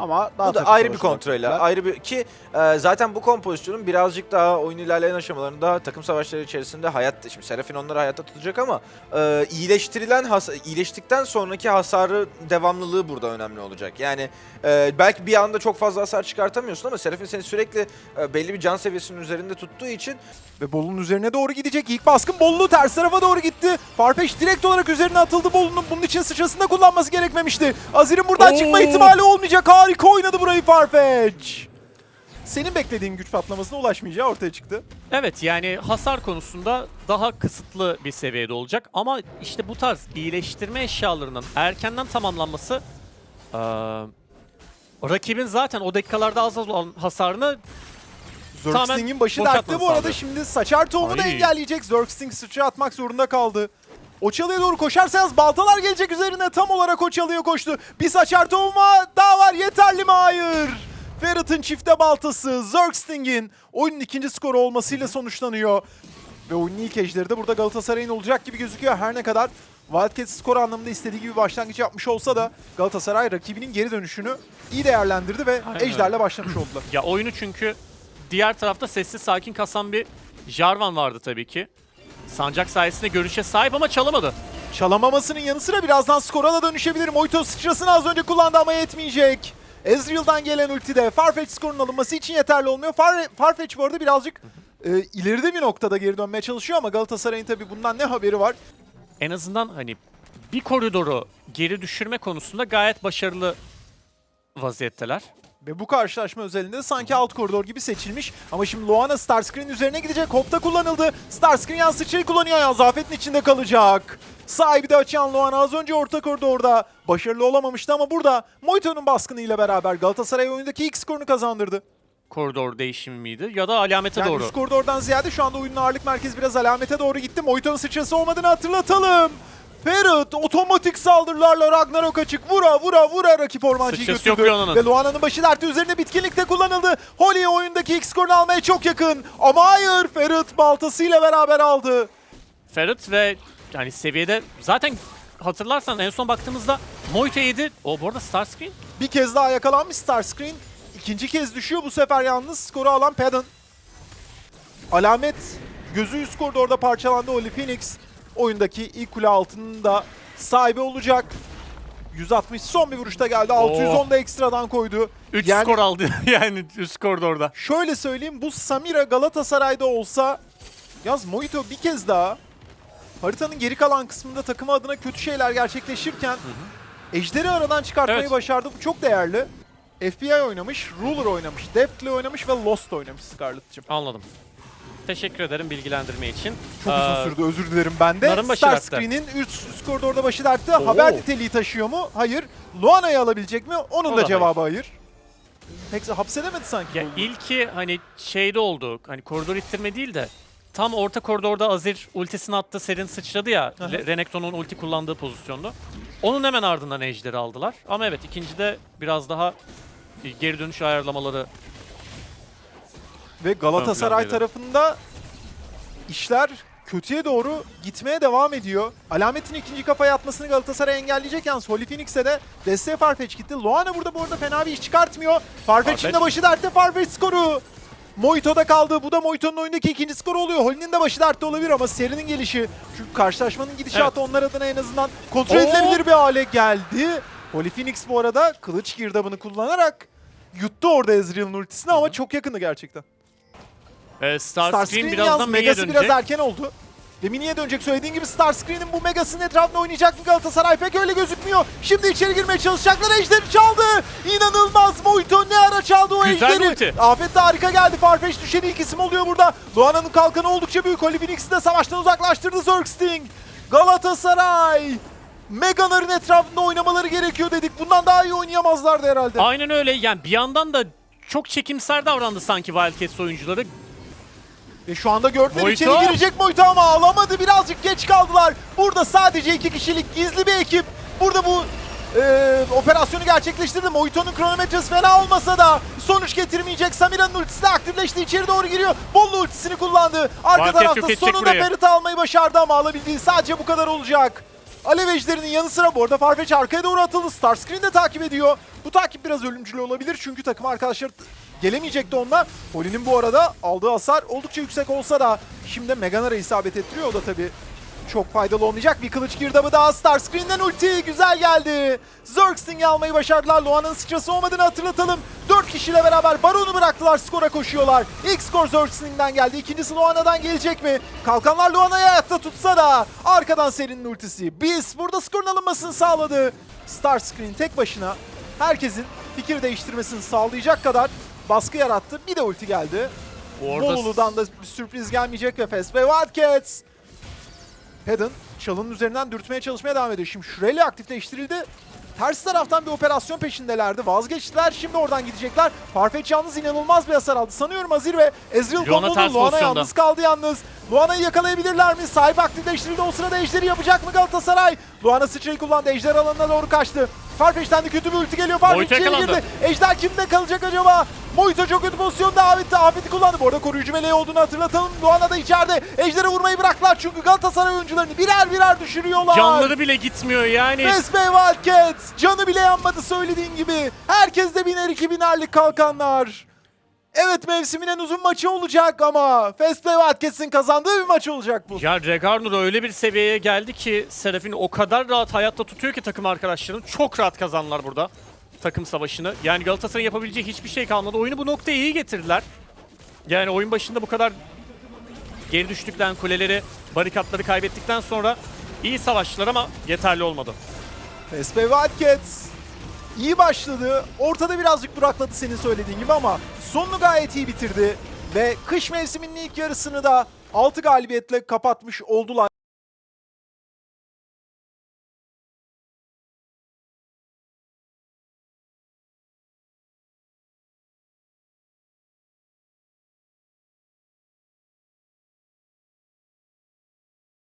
Ama daha Bu da ayrı bir kontrolle. Ayrı bir ki e, zaten bu kompozisyonun birazcık daha oyun ilerleyen aşamalarında takım savaşları içerisinde hayat şimdi Serafin onları hayatta tutacak ama e, iyileştirilen has iyileştikten sonraki hasarı devamlılığı burada önemli olacak. Yani e, belki bir anda çok fazla hasar çıkartamıyorsun ama Serafin seni sürekli e, belli bir can seviyesinin üzerinde tuttuğu için Ve Bolu'nun üzerine doğru gidecek. İlk baskın Bolu ters tarafa doğru gitti. Farfetch direkt olarak üzerine atıldı Bolu'nun. Bunun için sıçrasını da kullanması gerekmemişti. Azir'in buradan Oo. çıkma ihtimali olmayacak. Harika oynadı burayı Farfetch. Senin beklediğin güç patlamasına ulaşmayacağı ortaya çıktı. Evet yani hasar konusunda daha kısıtlı bir seviyede olacak ama işte bu tarz iyileştirme eşyalarının erkenden tamamlanması eee, rakibin zaten o dakikalarda az olan hasarını Zergsting'in başı dertte bu arada sağlıyor. şimdi saçar tohumu da engelleyecek. Zergsting sıçra atmak zorunda kaldı. O çalıya doğru koşarsa yalnız baltalar gelecek üzerine tam olarak o çalıya koştu. Bir saçar tohuma daha var yeterli mi? Hayır. Ferret'ın çifte baltası Zergsting'in oyunun ikinci skoru olmasıyla sonuçlanıyor. Ve oyunun ilk ejderi de burada Galatasaray'ın olacak gibi gözüküyor. Her ne kadar Wildcats skor anlamında istediği gibi başlangıç yapmış olsa da Galatasaray rakibinin geri dönüşünü iyi değerlendirdi ve Aynen ejderle başlamış oldular. ya oyunu çünkü diğer tarafta sessiz sakin kasan bir Jarvan vardı tabii ki. Sancak sayesinde görüşe sahip ama çalamadı. Çalamamasının yanı sıra birazdan skora da dönüşebilir. Moito sıçrasını az önce kullandı ama yetmeyecek. Ezreal'dan gelen ultide Farfetch skorun alınması için yeterli olmuyor. Far Farfetch bu arada birazcık e, ileride bir noktada geri dönmeye çalışıyor ama Galatasaray'ın tabii bundan ne haberi var? En azından hani bir koridoru geri düşürme konusunda gayet başarılı vaziyetteler. Ve bu karşılaşma özelinde sanki alt koridor gibi seçilmiş. Ama şimdi Loana Starscreen üzerine gidecek. Hop'ta kullanıldı. Starscreen yan sıçrayı kullanıyor. Ya zafetin içinde kalacak. Sahibi de açan Loana az önce orta koridorda başarılı olamamıştı ama burada Moito'nun baskınıyla beraber Galatasaray oyundaki ilk skorunu kazandırdı. Koridor değişimi miydi ya da alamete Yani doğru. üst koridordan ziyade şu anda oyunun ağırlık merkezi biraz alamete doğru gitti. Moito'nun sıçrası olmadığını hatırlatalım. Ferret otomatik saldırılarla Ragnarok açık. Vura vura vura rakip ormancıyı Sıçrası götürdü. yok. Ve Luana'nın başı dertte üzerine bitkinlikte kullanıldı. Holy oyundaki ilk skorunu almaya çok yakın. Ama hayır Ferret baltasıyla beraber aldı. Ferret ve yani seviyede zaten hatırlarsan en son baktığımızda Moito yedi. O bu arada Starscreen. Bir kez daha yakalanmış Starscreen. İkinci kez düşüyor bu sefer yalnız skoru alan Pedon. Alamet gözü üst koridorda parçalandı Holy Phoenix. Oyundaki ilk kule altının da sahibi olacak. 160 son bir vuruşta geldi. 610 da ekstradan koydu. 3 Yani- skor aldı yani üst koridorda. Şöyle söyleyeyim bu Samira Galatasaray'da olsa yaz Mojito bir kez daha haritanın geri kalan kısmında takımı adına kötü şeyler gerçekleşirken Ejder'i aradan çıkartmayı Evet. başardı. Bu çok değerli. FBI oynamış, Ruler oynamış, Deftly oynamış ve Lost oynamış Scarlett'cığım. Anladım. Teşekkür ederim bilgilendirme için. Çok Ee, uzun sürdü özür dilerim ben de. Starscreen'in üst, koridorda başı dertte. Haber Oo. niteliği taşıyor mu? Hayır. Luana'yı alabilecek mi? Onun O da da cevabı hayır. Pek hapsedemedi sanki. Ya ilki hani şeyde oldu. Hani koridor ittirme değil de tam orta koridorda Azir ultisini attı. Serin sıçradı ya. Renekton'un ulti kullandığı pozisyonda. Onun hemen ardından Ejder'i aldılar. Ama evet ikincide biraz daha geri dönüş ayarlamaları Ve Galatasaray Ön tarafında işler kötüye doğru gitmeye devam ediyor. Alametin ikinci kafaya atmasını Galatasaray engelleyecek yalnız Holy Phoenix'e de desteğe Farfetch gitti. Loana burada bu arada fena bir iş çıkartmıyor. Farfetch'in de başı dertte Farfetch skoru. Moito'da kaldı. Bu da Moito'nun oyundaki ikinci skoru oluyor. Holy'nin de başı dertte olabilir ama Seri'nin gelişi, şu karşılaşmanın gidişatı onlar adına en azından kontrol Oo. edilebilir bir hale geldi. Holy Phoenix bu arada kılıç girdabını kullanarak yuttu orada Ezreal'ın ultisini ama çok yakındı gerçekten. Ee, Starscreen, Starscreen birazdan Mini'ye megası dönecek. biraz erken oldu. Ve Mini'ye dönecek söylediğin gibi Starscreen'in bu megasının etrafında oynayacak mı Galatasaray pek öyle gözükmüyor. Şimdi içeri girmeye çalışacaklar Ejder'i çaldı. İnanılmaz Moito ne ara çaldı o Güzel Ejder'i. ulti. Afet de harika geldi. Farfetch düşen ilk isim oluyor burada. Luana'nın kalkanı oldukça büyük. Holy Phoenix'i de savaştan uzaklaştırdı Zergsting. Galatasaray. Megaların etrafında oynamaları gerekiyor dedik. Bundan daha iyi oynayamazlardı herhalde. Aynen öyle. Yani bir yandan da çok çekimser davrandı sanki Wildcats oyuncuları. Ve şu anda gördüler Moito. içeri girecek Moito ama alamadı. Birazcık geç kaldılar. Burada sadece iki kişilik gizli bir ekip. Burada bu e, operasyonu gerçekleştirdi. Moito'nun kronometresi fena olmasa da sonuç getirmeyecek. Samira'nın ultisi de aktifleşti. içeri doğru giriyor. Bollu ultisini kullandı. Arka yok tarafta sonunda. Ferit'i almayı başardı ama alabildiği sadece bu kadar olacak. Alev ejderinin yanı sıra bu arada Farfetch arkaya doğru atıldı. Starscreen de takip ediyor. Bu takip biraz ölümcül olabilir çünkü takım arkadaşları gelemeyecekti onunla. Poli'nin bu arada aldığı hasar oldukça yüksek olsa da şimdi Meganara isabet ettiriyor. O da tabii çok faydalı olmayacak. Bir kılıç girdabı daha Starscreen'den ulti güzel geldi. Zergsting'i almayı başardılar. Loa'nın sıçrası olmadığını hatırlatalım. 4 kişiyle beraber Baron'u bıraktılar. Skora koşuyorlar. İlk skor Zergsting'den geldi. İkincisi Loana'dan gelecek mi? Kalkanlar Loana'yı ayakta tutsa da arkadan serinin ultisi. Biz burada skorun alınmasını sağladı. Starscreen tek başına herkesin fikir değiştirmesini sağlayacak kadar baskı yarattı. Bir de ulti geldi. Orada Bolulu'dan da bir sürpriz gelmeyecek ve Fast ve Wildcats. Hedon çalının üzerinden dürtmeye çalışmaya devam ediyor. Şimdi Shurelli aktifleştirildi. Ters taraftan bir operasyon peşindelerdi. Vazgeçtiler. Şimdi oradan gidecekler. Farfetch yalnız inanılmaz bir hasar aldı. Sanıyorum Azir ve Ezreal ters Luana yalnız kaldı yalnız. Luana'yı yakalayabilirler mi? Sahibi aktifleştirildi. O sırada Ejder'i yapacak mı Galatasaray? Luana sıçrayı kullandı. Ejder alanına doğru kaçtı. Farfetch'ten de kötü bir ulti geliyor. Farfetch içeri girdi. Ejder kimde kalacak acaba? Moito çok kötü pozisyonda Ahmet Ahmet'i kullandı. Bu arada koruyucu meleği olduğunu hatırlatalım. Luana da içeride. Ejder'e vurmayı bıraktılar çünkü Galatasaray oyuncularını birer birer düşürüyorlar. canları bile gitmiyor yani. Bay Wildcats. Canı bile yanmadı söylediğin gibi. Herkes de biner iki binerlik kalkanlar. Evet mevsimin en uzun maçı olacak ama Fast Play Wildcats'in kazandığı bir maç olacak bu. Ya Regarnur öyle bir seviyeye geldi ki Serafin o kadar rahat hayatta tutuyor ki takım arkadaşlarını. Çok rahat kazandılar burada takım savaşını. Yani Galatasaray'ın yapabileceği hiçbir şey kalmadı. Oyunu bu noktaya iyi getirdiler. Yani oyun başında bu kadar geri düştükten kuleleri, barikatları kaybettikten sonra iyi savaştılar ama yeterli olmadı. Fast Play Wildcats iyi başladı. Ortada birazcık durakladı senin söylediğin gibi ama sonunu gayet iyi bitirdi. Ve kış mevsiminin ilk yarısını da 6 galibiyetle kapatmış oldular.